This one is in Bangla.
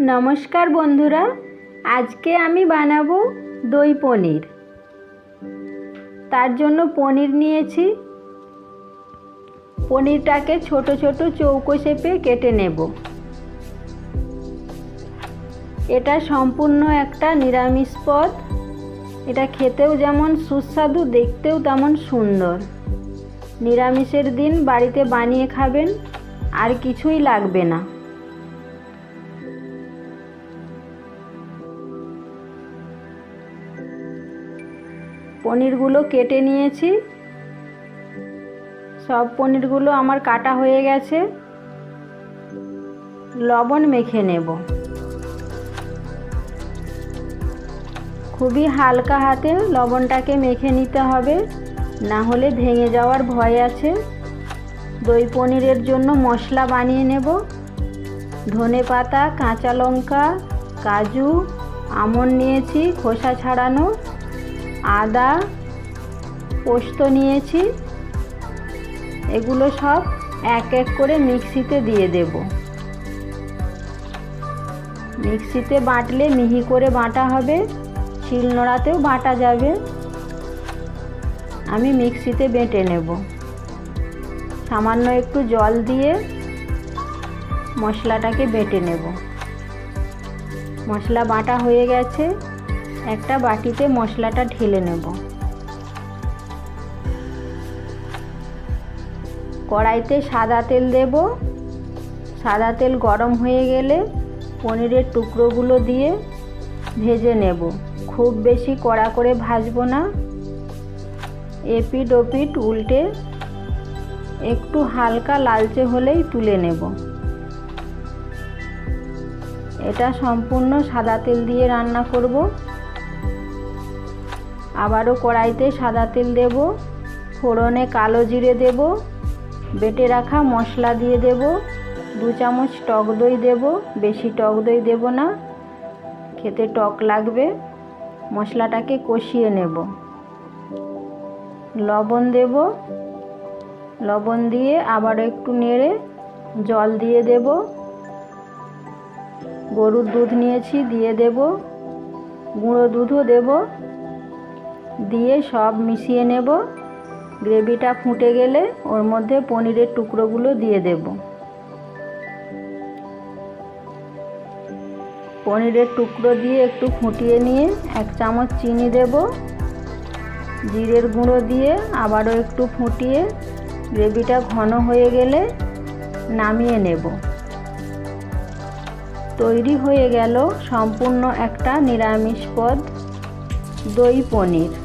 নমস্কার বন্ধুরা, আজকে আমি বানাবো দই পনির। তার জন্য পনির নিয়েছি। পনিরটাকে ছোট ছোট চৌকো শেপে কেটে নেব। এটা সম্পূর্ণ একটা নিরামিষ পদ। এটা খেতেও যেমন সুস্বাদু, দেখতেও তেমন সুন্দর। নিরামিষের দিন বাড়িতে বানিয়ে খাবেন, আর কিছুই লাগবে না। পনিরগুলো কেটে নিয়েছি। সব পনিরগুলো আমার কাটা হয়ে গেছে। লবণ মেখে নেব। খুবই হালকা হাতে লবণটাকে মেখে নিতে হবে, না হলে ভেঙে যাওয়ার ভয় আছে। দই পনিরের জন্য মশলা বানিয়ে নেব। ধনে পাতা, কাঁচা লঙ্কা, কাজু আমন্ড নিয়েছি, খোসা ছাড়ানো। আদা, পোস্ত নিয়েছি। এগুলো সব এক এক করে মিক্সিতে দিয়ে দেব। মিক্সিতে বাটলে মিহি করে বাটা হবে, শিলনোড়াতেও বাটা যাবে। আমি মিক্সিতে বেটে নেব। সামান্য একটু জল দিয়ে মশলাটাকে বেটে নেব। মশলা বাটা হয়ে গেছে। একটা বাটিতে মশলাটা ঢেলে নেব। কড়াইতে সাদা তেল দেব। সাদা তেল গরম হয়ে গেলে পনিরের টুকরোগুলো দিয়ে ভেজে নেব। খুব বেশি কড়া করে ভাজবো না। এপিট ওপিট উল্টে একটু হালকা লালচে হলেই তুলে নেব। এটা সম্পূর্ণ সাদা তেল দিয়ে রান্না করব। আবারও কড়াইতে সাদা তেল দেব, ফোড়নে কালো জিরে দেব, বেটে রাখা মশলা দিয়ে দেব, দু চামচ টক দই দেব, বেশি টক দই দেব না, খেতে টক লাগবে, মশলাটাকে কষিয়ে নেব। লবণ দেব, লবণ দিয়ে আবার একটু নেড়ে জল দিয়ে দেব। গরুর দুধ নিয়েছি, দিয়ে দেব। গুঁড়ো দুধও দেব। দিয়ে সব মিশিয়ে নেব। গ্রেভিটা ফুটে গেলে ওর মধ্যে পনিরের টুকরোগুলো দিয়ে দেব। পনিরের টুকরো দিয়ে একটু ফুটিয়ে নিয়ে এক চামচ চিনি দেব। জিরের গুঁড়ো দিয়ে আবারও একটু ফুটিয়ে গ্রেভিটা ঘন হয়ে গেলে নামিয়ে নেব। তৈরি হয়ে গেল সম্পূর্ণ একটা নিরামিষ পদ দই পনির।